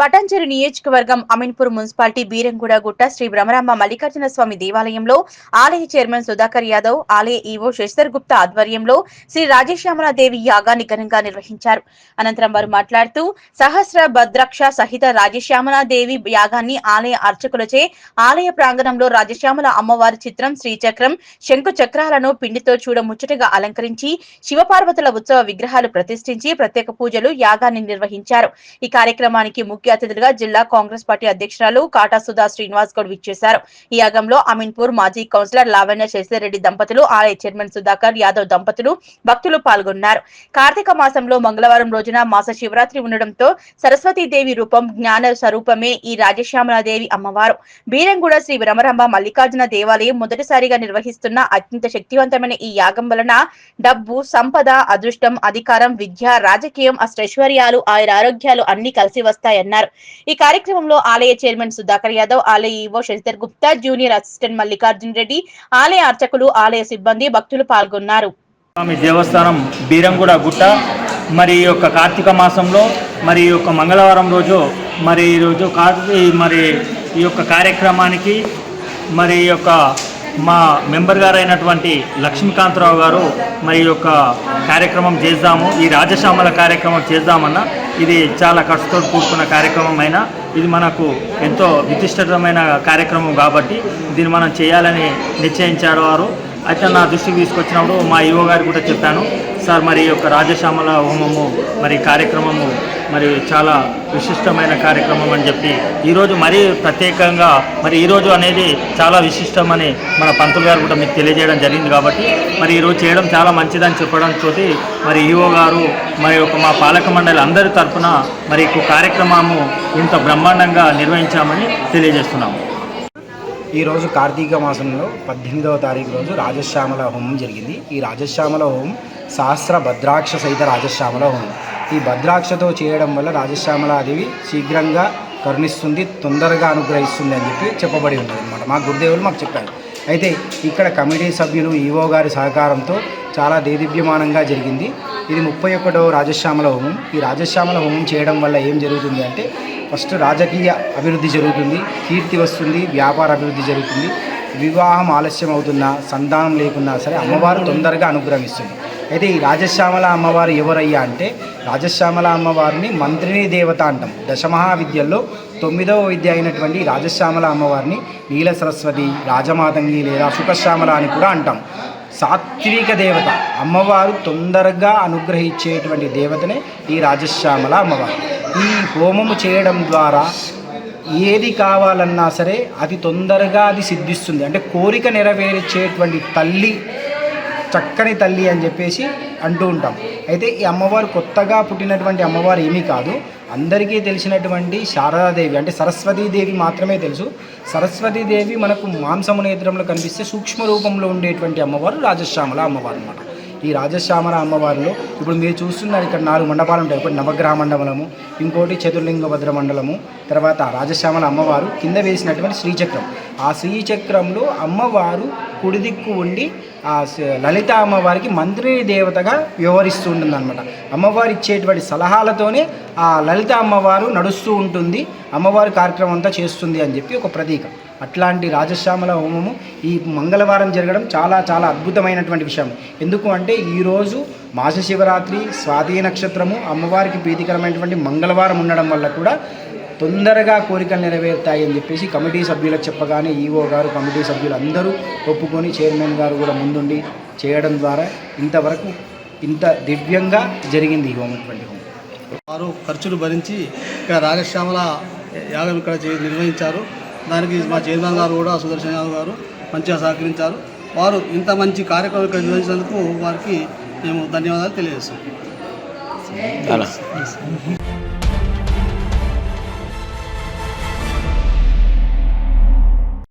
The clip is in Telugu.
పటాంచెరు నియోజకవర్గం అమీన్పూర్ మున్సిపాలిటీ బీరంగూడ గుట్ట శ్రీ భ్రమరాంబ మల్లికార్జున స్వామి దేవాలయంలో ఆలయ చైర్మన్ సుధాకర్ యాదవ్ ఆలయ ఈవో శశిధర్ గుప్తా ఆధ్వర్యంలో శ్రీ రాజశ్యామలాదేవి యాగాన్ని ఘనంగా నిర్వహించారు. అనంతరం వారు మాట్లాడుతూ సహస్ర భద్రాక్ష సహిత రాజశ్యామలాదేవి యాగాన్ని ఆలయ అర్చకులచే ఆలయ ప్రాంగణంలో రాజశ్యామల అమ్మవారి చిత్రం శ్రీచక్రం శంకు చక్రాలను పిండితో చూడముచ్చటగా అలంకరించి శివపార్వతుల ఉత్సవ విగ్రహాలు ప్రతిష్ఠించి ప్రత్యేక పూజలు యాగాన్ని నిర్వహించారు. ఈ కార్యక్రమానికి ముఖ్య అతిథులుగా జిల్లా కాంగ్రెస్ పార్టీ అధ్యక్షురాలు కాటా సుధా శ్రీనివాస్ గౌడ్ విచ్చేశారు. ఈ యాగంలో అమీన్పూర్ మాజీ కౌన్సిలర్ లావణ్య శశిరెడ్డి దంపతులు ఆలయ చైర్మన్ సుధాకర్ యాదవ్ దంపతులు భక్తులు పాల్గొన్నారు. కార్తీక మాసంలో మంగళవారం రోజున మాస శివరాత్రి ఉండడంతో సరస్వతీదేవి రూపం జ్ఞాన స్వరూపమే ఈ రాజశ్యామలాదేవి అమ్మవారు. బీరంగూడ శ్రీ విరమరంభ మల్లికార్జున దేవాలయం మొదటిసారిగా నిర్వహిస్తున్న అత్యంత శక్తివంతమైన ఈ యాగం వలన డబ్బు సంపద అదృష్టం అధికారం విద్య రాజకీయం అష్టైశ్వర్యాలు ఆయుర ఆరోగ్యాలు అన్ని కలిసి వస్తాయన్నారు. ఈ కార్యక్రమంలో ఆలయ చైర్మన్ సుధాకర్ యాదవ్ ఆలయ EO Sashidhar Gupta junior assistant Mallikarjun Reddy ఆలయ అర్చకులు ఆలయ సిబ్బంది భక్తులు పాల్గొన్నారు. స్వామి దేవస్థానం బీరంగూడ గుట్ట మరి ఈ యొక్క కార్తీక మాసంలో మరి ఈ యొక్క మంగళవారం రోజు మరి ఈరోజు కార్తీ మరి ఈ యొక్క కార్యక్రమానికి మరి ఈ యొక్క మా మెంబర్ గారు అయినటువంటి లక్ష్మీకాంతరావు గారు మరి ఈ యొక్క కార్యక్రమం చేద్దాము. ఈ రాజశ్యామల కార్యక్రమం చేద్దామన్న ఇది చాలా ఖర్చుతో కూడుకున్న కార్యక్రమం అయినా ఇది మనకు ఎంతో విశిష్టమైన కార్యక్రమం కాబట్టి దీన్ని మనం చేయాలని నిశ్చయించారు వారు. అయితే నా దృష్టికి తీసుకొచ్చినప్పుడు మా ఈవో గారు కూడా చెప్పాను సార్ మరి యొక్క రాజశ్యామల హోమము మరి కార్యక్రమము మరి చాలా విశిష్టమైన కార్యక్రమం అని చెప్పి ఈరోజు మరీ ప్రత్యేకంగా మరి ఈరోజు అనేది చాలా విశిష్టమని మన పంతులు గారు కూడా మీకు తెలియజేయడం జరిగింది కాబట్టి మరి ఈరోజు చేయడం చాలా మంచిదని చెప్పడంతో మరి ఈవో గారు మరి ఒక మా పాలక మండలి అందరి తరఫున మరి ఈ కార్యక్రమము ఇంత బ్రహ్మాండంగా నిర్వహించామని తెలియజేస్తున్నాము. ఈరోజు కార్తీక మాసంలో పద్దెనిమిదవ తారీఖు రోజు రాజశ్యామల హోమం జరిగింది. ఈ రాజశ్యామల హోమం సహస్ర భద్రాక్ష సహిత రాజశ్యామల హోమం. ఈ భద్రాక్షతో చేయడం వల్ల రాజశ్యామలాదేవి శీఘ్రంగా కరుణిస్తుంది తొందరగా అనుగ్రహిస్తుంది అని చెప్పి చెప్పబడి ఉంది అనమాట మా గురుదేవులు మాకు చెప్పారు. అయితే ఇక్కడ కమిటీ సభ్యులు ఈవో గారి సహకారంతో చాలా దేదీప్యమానంగా జరిగింది. ఇది ముప్పై ఒకటో రాజశ్యామల హోమం. ఈ రాజశ్యామల హోమం చేయడం వల్ల ఏం జరుగుతుంది అంటే ఫస్ట్ రాజకీయ అభివృద్ధి జరుగుతుంది కీర్తి వస్తుంది వ్యాపార అభివృద్ధి జరుగుతుంది. వివాహం ఆలస్యం అవుతున్నా సంతానం లేకున్నా సరే అమ్మవారు తొందరగా అనుగ్రహిస్తుంది అయితే ఈ రాజశ్యామల అమ్మవారు ఎవరయ్యా అంటే రాజశ్యామల అమ్మవారిని మంత్రిని దేవత అంటాం. దశమహావిద్యల్లో తొమ్మిదవ విద్య అయినటువంటి రాజశ్యామల అమ్మవారిని నీల సరస్వతి రాజమాతంగి లేదా సుఖశ్యామల అని కూడా అంటాం. సాత్విక దేవత అమ్మవారు తొందరగా అనుగ్రహించేటువంటి దేవతనే ఈ రాజశ్యామల అమ్మవారు. ఈ హోమము చేయడం ద్వారా ఏది కావాలన్నా సరే అది తొందరగా అది సిద్ధిస్తుంది. అంటే కోరిక నెరవేర్చేటువంటి తల్లి చక్కని తల్లి అని చెప్పేసి అంటూ ఉంటాం. అయితే ఈ అమ్మవారు కొత్తగా పుట్టినటువంటి అమ్మవారు ఏమీ కాదు. అందరికీ తెలిసినటువంటి శారదాదేవి అంటే సరస్వతీదేవి మాత్రమే తెలుసు. సరస్వతీదేవి మనకు మాంసము నేత్రంలో కనిపిస్తే సూక్ష్మ రూపంలో ఉండేటువంటి అమ్మవారు రాజశ్యామల అమ్మవారు అన్నమాట. ఈ రాజశ్యామల అమ్మవారిలో ఇప్పుడు మీరు చూస్తున్నారు ఇక్కడ నాలుగు మండపాలు ఉంటాయి. ఒకటి నవగ్రహ మండలము ఇంకోటి చతుర్లింగభద్ర మండలము తర్వాత రాజశ్యామల అమ్మవారు కింద వేసినటువంటి శ్రీచక్రం. ఆ శ్రీచక్రంలో అమ్మవారు కుడిదిక్కు ఉండి ఆ లలిత అమ్మవారికి మంత్రి దేవతగా వ్యవహరిస్తూ ఉంటుంది అనమాట అమ్మవారు ఇచ్చేటువంటి సలహాలతోనే ఆ లలిత అమ్మవారు నడుస్తూ ఉంటుంది. అమ్మవారి కార్యక్రమం అంతా చేస్తుంది అని చెప్పి ఒక ప్రతీక. అట్లాంటి రాజశ్యామల హోమము ఈ మంగళవారం జరగడం చాలా చాలా అద్భుతమైనటువంటి విషయం. ఎందుకు అంటే ఈరోజు మాస శివరాత్రి స్వాతి నక్షత్రము అమ్మవారికి ప్రీతికరమైనటువంటి మంగళవారం ఉండడం వల్ల కూడా తొందరగా కోరికలు నెరవేరుతాయి అని చెప్పేసి కమిటీ సభ్యులకు చెప్పగానే ఈఓ గారు కమిటీ సభ్యులు అందరూ ఒప్పుకొని చైర్మన్ గారు కూడా ముందుండి చేయడం ద్వారా ఇంతవరకు ఇంత దివ్యంగా జరిగింది ఈ హోమటువంటి హోమం. వారు ఖర్చులు భరించి ఇక్కడ రాజశ్యామల యాగం ఇక్కడ నిర్వహించారు. దానికి మా చైర్మన్ గారు కూడా సుదర్శన్ యాదవ్ గారు మంచిగా సహకరించారు. వారు ఇంత మంచి కార్యక్రమం ఇక్కడ నిర్వహించినందుకు వారికి మేము ధన్యవాదాలు తెలియజేస్తాం